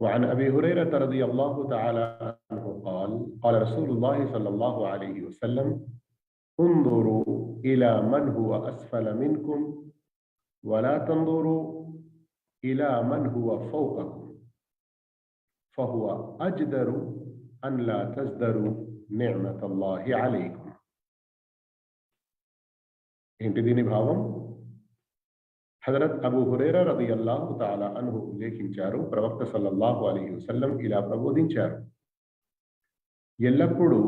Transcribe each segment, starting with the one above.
وعن أبي هريرة رضي الله تعالى عنه قال قال رسول الله صلى الله عليه وسلم انظروا إلى من هو أسفل منكم ولا تنظروا إلى من هو فوقكم فهو أجدر أن لا تزدروا نعمة الله عليكم ఏంటి దీని భావం హజరత్ అబూ హురేరా రదియల్లాహు తాలా అన్హు ఉల్లేఖించారు. ప్రవక్త సల్లల్లాహు అలీ వసల్లం ఇలా ప్రబోధించారు. ఎల్లప్పుడూ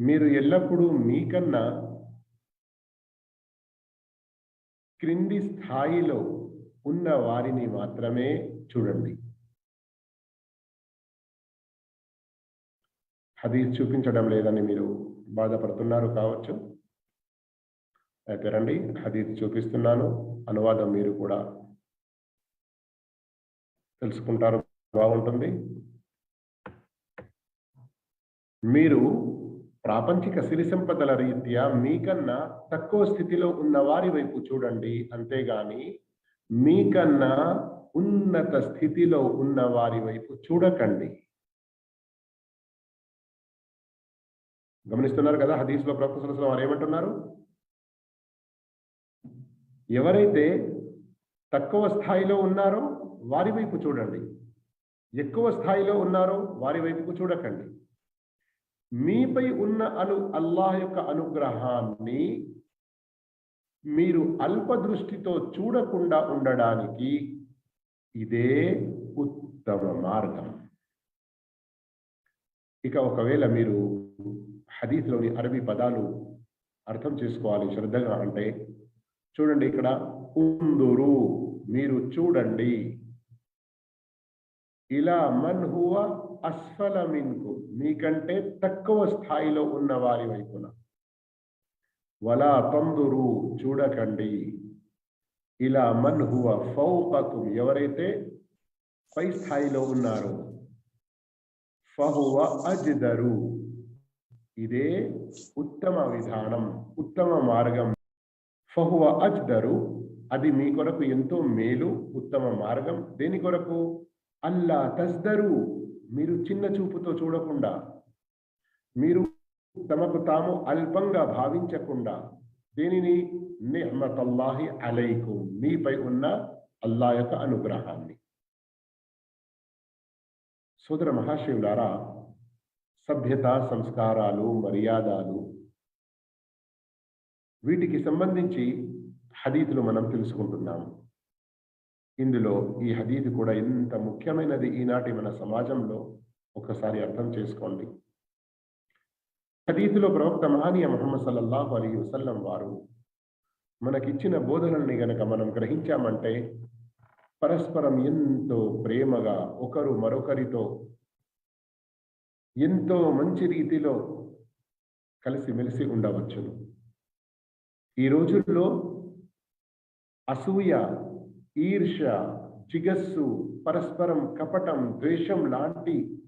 మీరు ఎల్లప్పుడూ మీకన్నా క్రింది స్థాయిలో ఉన్న వారిని మాత్రమే చూడండి. హదీస్ చూపించడం లేదని మీరు బాధపడుతున్నారు కావచ్చు. అయితే రండి హదీద్ చూపిస్తున్నాను. అనువాదం మీరు కూడా తెలుసుకుంటారు. బాగుంటుంది. మీరు ప్రాపంచిక సిరి సంపదల రీత్యా మీకన్నా తక్కువ స్థితిలో ఉన్న వారి వైపు చూడండి. అంతేగాని మీకన్నా ఉన్నత స్థితిలో ఉన్న వారి వైపు చూడకండి. గమనిస్తున్నారు కదా హదీస్లో ప్రొఫెసర్ వారు ఏమంటున్నారు? ఎవరైతే తక్కువ స్థాయిలో ఉన్నారో వారి వైపు చూడండి. ఎక్కువ స్థాయిలో ఉన్నారో వారి వైపుకు చూడకండి. మీపై ఉన్న అను అల్లాహ్ యొక్క అనుగ్రహాన్ని మీరు అల్ప దృష్టితో చూడకుండా ఉండడానికి ఇదే ఉత్తమ మార్గం. ఇక ఒకవేళ మీరు హదీస్లోని అరబీ పదాలు అర్థం చేసుకోవాలి శ్రద్ధగా అంటే చూడండి ఇక్కడ ఉందురు మీరు చూడండి. ఇలా మన్ హువ అస్ఫల మిన్కు. మీకంటే తక్కువ స్థాయిలో ఉన్న వారి వైపున. వలా తందురు చూడకండి. ఇలా మన్ హువ ఫౌకకు ఎవరైతే పై స్థాయిలో ఉన్నారో. ఫహువ అజ్దరు. ఇదే ఉత్తమ విధానం ఉత్తమ మార్గం. ఫహువ అజ్దరు అది మీ కొరకు ఎంతో మేలు ఉత్తమ మార్గం. దేని కొరకు? అల్లా తస్దరు మీరు చిన్న చూపుతో చూడకుండా మీరు తమకు తాము అల్పంగా భావించకుండా దేనిని? నిహమతల్లాహి అలైకు మీపై ఉన్న అల్లా యొక్క అనుగ్రహాన్ని. సోదర మహాశివులారా సభ్యత సంస్కారాలు మర్యాదలు వీటికి సంబంధించి హదీతులు మనం తెలుసుకుంటున్నాము ఇందులో ఈ హదీదు కూడా ఎంత ముఖ్యమైనది ఈనాటి మన సమాజంలో ఒకసారి అర్థం చేసుకోండి. హదీతులో ప్రవక్త మహానీయ ముహమ్మద్ సల్లల్లాహు అలీ వసల్లం వారు మనకిచ్చిన బోధనల్ని గనక మనం గ్రహించామంటే పరస్పరం ఎంతో ప్రేమగా ఒకరు మరొకరితో ఎంతో మంచి రీతిలో కలిసిమెలిసి ఉండవచ్చును. ఈ రోజుల్లో అసూయ ఈర్ష జిగస్సు పరస్పరం కపటం ద్వేషం లాంటి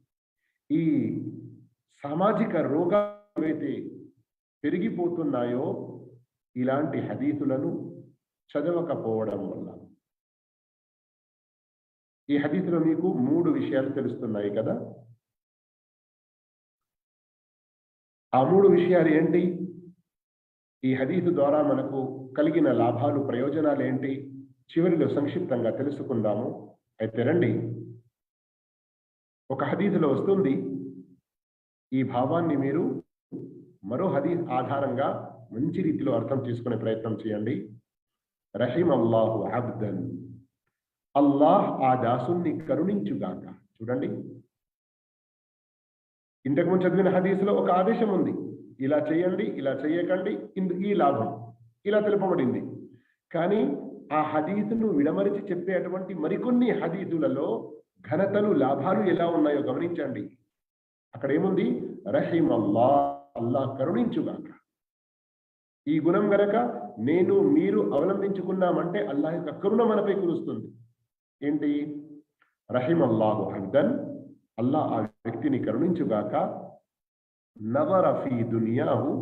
ఈ సామాజిక రోగాలు ఏవైతే పెరిగిపోతున్నాయో ఇలాంటి హదీతులను చదవకపోవడం వల్ల. ఈ హదీతులో మీకు మూడు విషయాలు తెలుస్తున్నాయి కదా. ఆ మూడు విషయాలు ఏంటి? ఈ హదీసు ద్వారా మనకు కలిగిన లాభాలు ప్రయోజనాలు ఏంటి? చివరిలో సంక్షిప్తంగా తెలుసుకుందాము. అయితే రండి. ఒక హదీసులో వస్తుంది ఈ భావాన్ని మీరు మరో హదీస్ ఆధారంగా మంచి రీతిలో అర్థం చేసుకునే ప్రయత్నం చేయండి. రహీమ్ అల్లాహు అబ్దన్. అల్లాహ్ ఆ దాసుని కరుణించుగాక. చూడండి. ఇంతకుముందు చదివిన హదీసులో ఒక ఆదేశం ఉంది. ఇలా చేయండి ఇలా చేయకండి ఇందు ఈ లాభం. ఇలా తెలుపబడింది. కానీ ఆ హదీతును విడమరిచి చెప్పేటువంటి మరికొన్ని హదీతులలో ఘనతలు లాభాలు ఎలా ఉన్నాయో గమనించండి. అక్కడ ఏముంది రహీం అల్లా అల్లా కరుణించుగాక. ఈ గుణం గనక నేను మీరు అవలంబించుకున్నామంటే అల్లా యొక్క కరుణ మనపై కురుస్తుంది. ఏంటి? రహీం అల్లాహు హబ్దన్ అల్లా ఆ వ్యక్తిని కరుణించుగాక. نظر في దునియాహు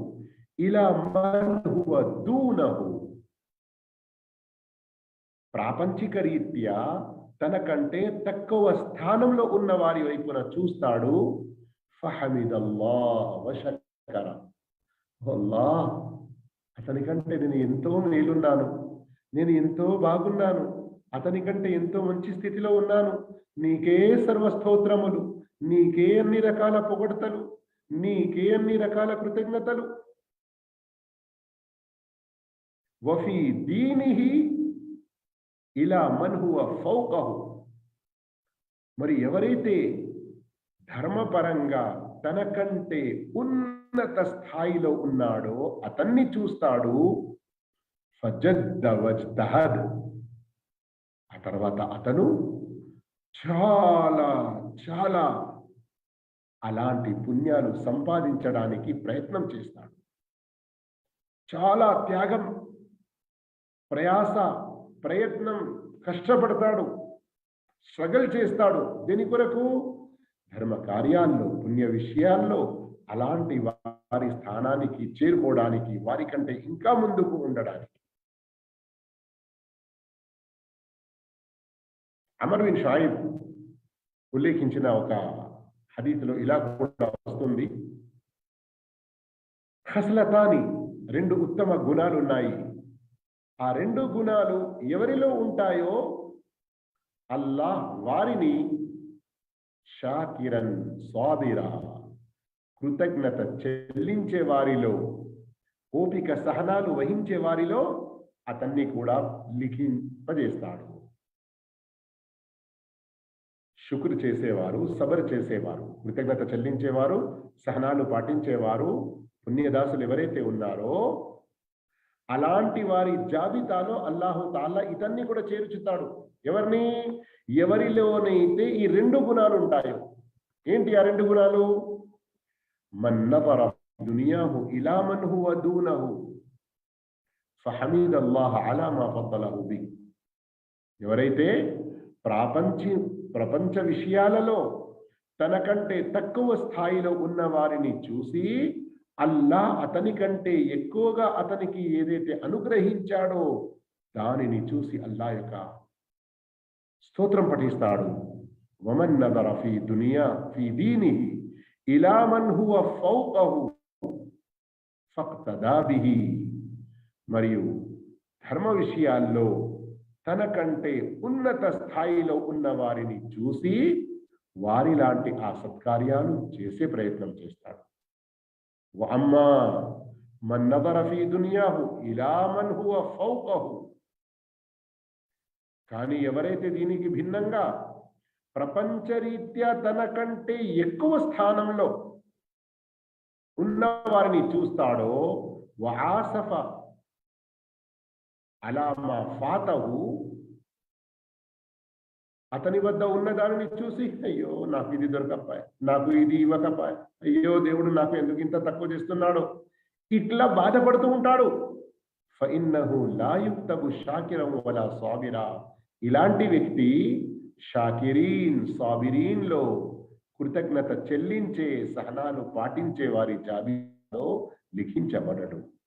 ఇలా من هو دونه ప్రాపంచిక రీత్యా తనకంటే తక్కువ స్థానంలో ఉన్న వారి వైపున చూస్తాడు. ఫహమిదల్లాహ్ వశక్కర అతని అతనికంటే నేను ఎంతో మేలున్నాను. నేను ఎంతో బాగున్నాను. అతని కంటే ఎంతో మంచి స్థితిలో ఉన్నాను. నీకే సర్వస్తోత్రములు నీకే అన్ని రకాల పొగడతలు. నీకే అన్ని రకాల కృతజ్ఞతలు. వఫీ దీనిహి ఇలా మన్హువ ఫౌకహు. మరి ఎవరైతే ధర్మపరంగా తనకంటే ఉన్నత స్థాయిలో ఉన్నాడో అతన్ని చూస్తాడు. ఫజద్దవజ్తహద్ ఆ తర్వాత అతను చాలా చాలా అలాంటి పుణ్యాలు సంపాదించడానికి ప్రయత్నం చేస్తాడు. చాలా త్యాగం ప్రయాస ప్రయత్నం కష్టపడతాడు. స్ట్రగల్ చేస్తాడు. దీని కొరకు? ధర్మ కార్యాల్లో పుణ్య విషయాల్లో అలాంటి వారి స్థానానికి చేరుకోవడానికి వారి కంటే ఇంకా ముందుకు ఉండడానికి. అమర్విన్ షాయిబ్ ఉల్లేఖించిన ఒక హదీతులో ఇలా కూడా వస్తుంది. హస్లతాని రెండు ఉత్తమ గుణాలు ఉన్నాయి ఆ రెండు గుణాలు ఎవరిలో ఉంటాయో? అల్లాహ్ వారిని షాకిరన్ స్వాదిరా కృతజ్ఞత చెల్లించే వారిలో ఓపిక సహనాలు వహించే వారిలో అతన్ని కూడా లిఖింపజేస్తాడు. శుక్రు చేసేవారు సబర్ చేసేవారు కృతజ్ఞత చెల్లించేవారు సహనాలు పాటించేవారు పుణ్యదాసులు ఎవరైతే ఉన్నారో అలాంటి వారి జాబితాలో అల్లాహు తాలా ఇతన్ని కూడా చేర్చుతాడు ఎవరిని? ఎవరిలోనైతే ఈ రెండు గుణాలు ఉంటాయో. ఏంటి ఆ రెండు గుణాలు? మన్నపర దునియాహు ఇలా మన్ హువ ఫహమీద్ అల్లాహ్ అలా మా ఫద్దలహు ఎవరైతే ప్రాపంచ ప్రపంచ విషయాలలో తనకంటే తక్కువ స్థాయిలో ఉన్న వారిని చూసి అల్లా అతని కంటే ఎక్కువగా అతనికి ఏదైతే అనుగ్రహించాడో దానిని చూసి అల్లా యొక్క స్తోత్రం పఠిస్తాడు. వమన్ నదర ఫీ దునియా ఫీ దీని ఇలా మన్ హువ ఫౌకహు ఫక్తదా బిహి. మరియు ధర్మ విషయాల్లో తనకంటే ఉన్నత స్థాయిలో ఉన్న వారిని చూసి వారి లాంటి ఆ సత్కార్యాలు చేసే ప్రయత్నం చేస్తాడు. అమ్మా మన్ నదర దునియాహు ఇలా మన్ హువ ఫౌకహు. కానీ ఎవరైతే దీనికి భిన్నంగా ప్రపంచరీత్యా తనకంటే ఎక్కువ స్థానంలో ఉన్న వారిని చూస్తాడో వాసఫ అలా మా ఫాతహు అతని వద్ద ఉన్న దానిని చూసి అయ్యో నాకు ఇది దొరకపాయ్ నాకు ఇది ఇవ్వకపాయ్ అయ్యో దేవుడు నాకు ఎందుకు ఇంత తక్కువ చేస్తున్నాడు? ఇట్లా బాధపడుతూ ఉంటాడు. ఫఇన్నహు లా షాకిరం వల సాబిరా. ఇలాంటి వ్యక్తి షాకిరీన్ సాబిరీన్లో కృతజ్ఞత చెల్లించే సహనాలు పాటించే వారి జాబితాలో లిఖించబడడు.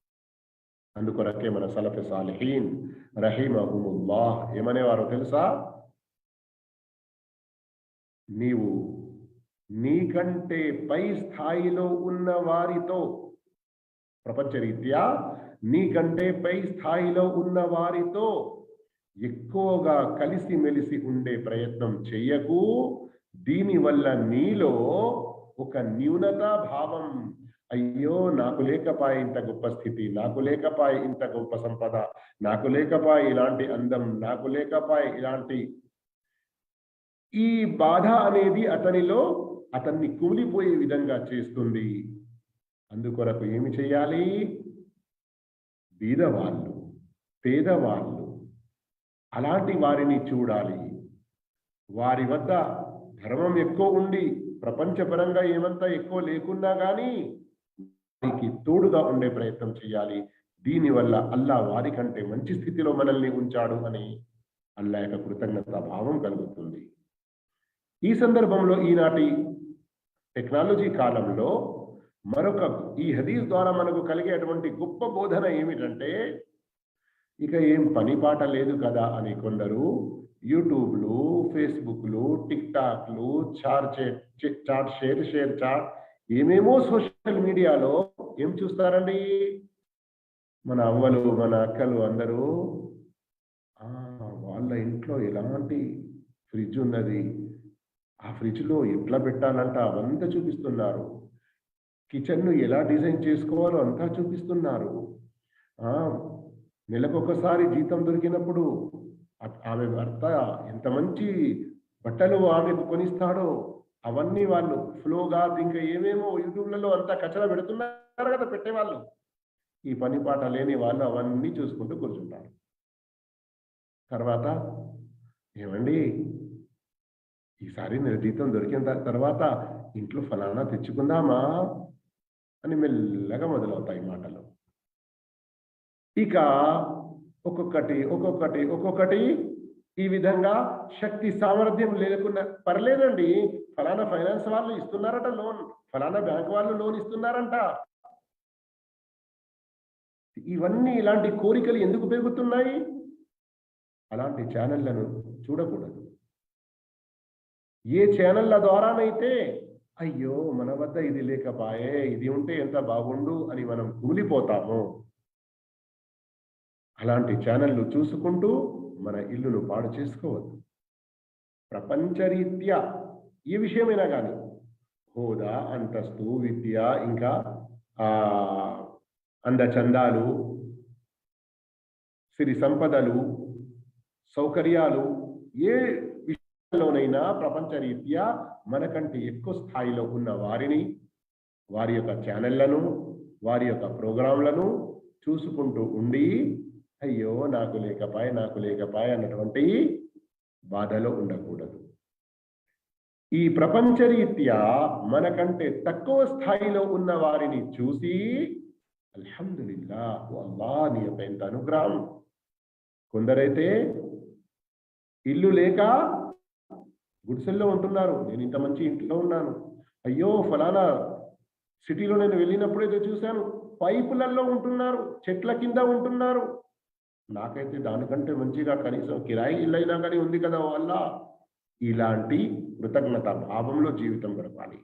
అందుకొరకే మన సలఫ్ సాలిహీన్ రహీమహుముల్లాహ్. ఏమనేవారో తెలుసా? నీవు నీకంటే పై స్థాయిలో ఉన్న వారితో ప్రపంచరీత్యా నీకంటే పై స్థాయిలో ఉన్న వారితో ఎక్కువగా కలిసిమెలిసి ఉండే ప్రయత్నం చెయ్యకు. దీనివల్ల నీలో ఒక న్యూనతా భావం అయ్యో నాకు లేకపాయ ఇంత గొప్ప స్థితి నాకు లేకపాయ ఇంత గొప్ప సంపద నాకు లేకపాయ ఇలాంటి అందం నాకు లేకపాయ ఇలాంటి ఈ బాధ అనేది అతనిలో అతన్ని కూలిపోయే విధంగా చేస్తుంది. అందుకొరకు ఏమి చేయాలి? బీదవాళ్ళు పేదవాళ్ళు అలాంటి వారిని చూడాలి. వారి వద్ద ధర్మం ఎక్కువ ఉండి ప్రపంచపరంగా ఏమంతా ఎక్కువ లేకున్నా కానీ వారికి తోడుగా ఉండే ప్రయత్నం చేయాలి. దీనివల్ల అల్లా వారి కంటే మంచి స్థితిలో మనల్ని ఉంచాడు అని అల్లా యొక్క కృతజ్ఞత భావం కలుగుతుంది. ఈ సందర్భంలో ఈనాటి టెక్నాలజీ కాలంలో మరొక ఈ హదీస్ ద్వారా మనకు కలిగేటువంటి గొప్ప బోధన ఏమిటంటే ఇక ఏం పని పాట లేదు కదా అని కొందరు యూట్యూబ్లు ఫేస్బుక్లు టిక్ టాక్లు చార్ చాట్ షేర్ షేర్ చాట్ ఏమేమో సోషల్ మీడియాలో ఏం చూస్తారండి? మన అవ్వలు మన అక్కలు అందరూ వాళ్ళ ఇంట్లో ఎలాంటి ఫ్రిడ్జ్ ఉన్నది? ఆ ఫ్రిడ్జ్లో ఎట్లా పెట్టాలంట? అవంతా చూపిస్తున్నారు. కిచెన్ను ఎలా డిజైన్ చేసుకోవాలో అంతా చూపిస్తున్నారు. నెలకొకసారి జీతం దొరికినప్పుడు ఆమె భర్త ఎంత మంచి బట్టలు ఆమెకు కొనిస్తాడో అవన్నీ వాళ్ళు ఫ్లోగా ఇంకా ఏమేమో యూట్యూబ్లలో అంతా కచరా పెడుతున్నారు కదా పెట్టేవాళ్ళు. ఈ పని పాట లేని వాళ్ళు అవన్నీ చూసుకుంటూ కూర్చుంటారు. తర్వాత ఏమండి? ఈసారి నెల జీతం దొరికిన తర్వాత ఇంట్లో ఫలానా తెచ్చుకుందామా? అని మెల్లగా మొదలవుతాయి మాటలు. ఇక ఒక్కొక్కటి ఒక్కొక్కటి ఒక్కొక్కటి ఈ విధంగా శక్తి సామర్థ్యం లేకుండా పర్లేదండి. ఫలానా ఫైనాన్స్ వాళ్ళు ఇస్తున్నారట లోన్. ఫలానా బ్యాంక్ వాళ్ళు లోన్ ఇస్తున్నారంట. ఇవన్నీ ఇలాంటి కోరికలు ఎందుకు పెరుగుతున్నాయి? అలాంటి ఛానళ్ళను చూడకూడదు. ఏ ఛానళ్ళ ద్వారానైతే అయ్యో మన వద్ద ఇది లేకపాయే ఇది ఉంటే ఎంత బాగుండు అని మనం కూలిపోతాము. అలాంటి ఛానళ్ళు చూసుకుంటూ మన ఇల్లును పాడు చేసుకోవద్దు. ప్రపంచరీత్యా ఏ విషయమైనా కానీ హోదా అంతస్తు విద్య ఇంకా ఆ అందచందాలు సిరి సంపదలు సౌకర్యాలు ఏ విషయంలోనైనా ప్రపంచరీత్యా మనకంటే ఎక్కువ స్థాయిలో ఉన్న వారిని వారి యొక్క ఛానళ్ళను వారి యొక్క ప్రోగ్రాంలను చూసుకుంటూ ఉండి అయ్యో నాకు లేకపాయ నాకు లేకపాయ అన్నటువంటి బాధలో ఉండకూడదు. ఈ ప్రపంచరీత్యా మనకంటే తక్కువ స్థాయిలో ఉన్న వారిని చూసి అల్హమ్దుల్లా అల్లా నీ యొక్క ఎంత అనుగ్రహం. కొందరైతే ఇల్లు లేక గుడిసెల్లో ఉంటున్నారు. నేను ఇంత మంచి ఇంట్లో ఉన్నాను. అయ్యో ఫలానా సిటీలో నేను వెళ్ళినప్పుడు ఏదో చూశాను. పైపులలో ఉంటున్నారు. చెట్ల కింద ఉంటున్నారు. నాకైతే దానికంటే మంచిగా కనీసం కిరాయి ఇల్లైనా కానీ ఉంది కదా వల్ల ఇలాంటి కృతజ్ఞత భావంలో జీవితం గడపాలి.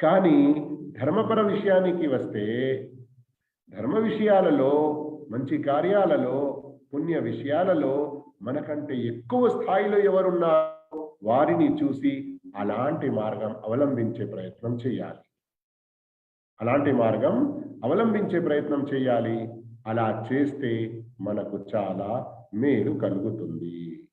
కానీ ధర్మపర విషయానికి వస్తే ధర్మ విషయాలలో మంచి కార్యాలలో పుణ్య విషయాలలో మనకంటే ఎక్కువ స్థాయిలో ఎవరున్నారో వారిని చూసి అలాంటి మార్గం అవలంబించే ప్రయత్నం చేయాలి. అలాంటి మార్గం అవలంబించే ప్రయత్నం చేయాలి. అలా చేస్తే మనకు చాలా మేలు కలుగుతుంది.